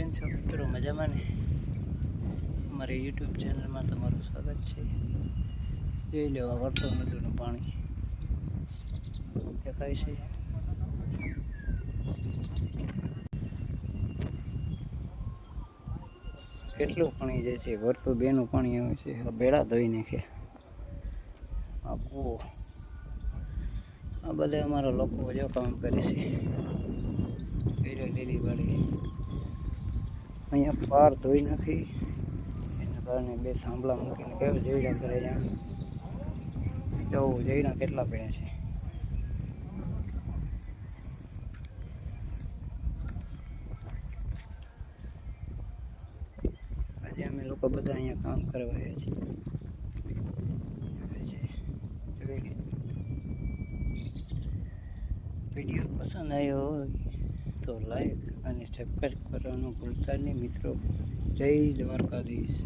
કેમ છો મિત્રો? મજામાં ને? અમારી યુટ્યુબ ચેનલમાં તમારું સ્વાગત છે. જોઈ લેવા વળતો નદીનું પાણી. દેખાય છે? કેટલું પાણી જાય છે? વરતું બેનું પાણી આવે છે. ભેળા ધોઈ નાખે. આ આ બધા અમારા લોકો જો કામ કરે છે. લીલી વાળી અહીંયા પાર ધોઈ નાખી. એના કારણે બે થાંભલા મૂકીને કેવું જઈડા કરે ત્યાં જવું જઈડા કેટલા પડ્યા છે? આજે અમે લોકો બધા અહીંયા કામ કરવા આવ્યા છીએ. વીડિયો પસંદ આવ્યો હોય તો લાઈક અને સબસ્ક્રાઈબ કરવાનું ભૂલતા નહીં મિત્રો. જય દ્વારકાધીશ.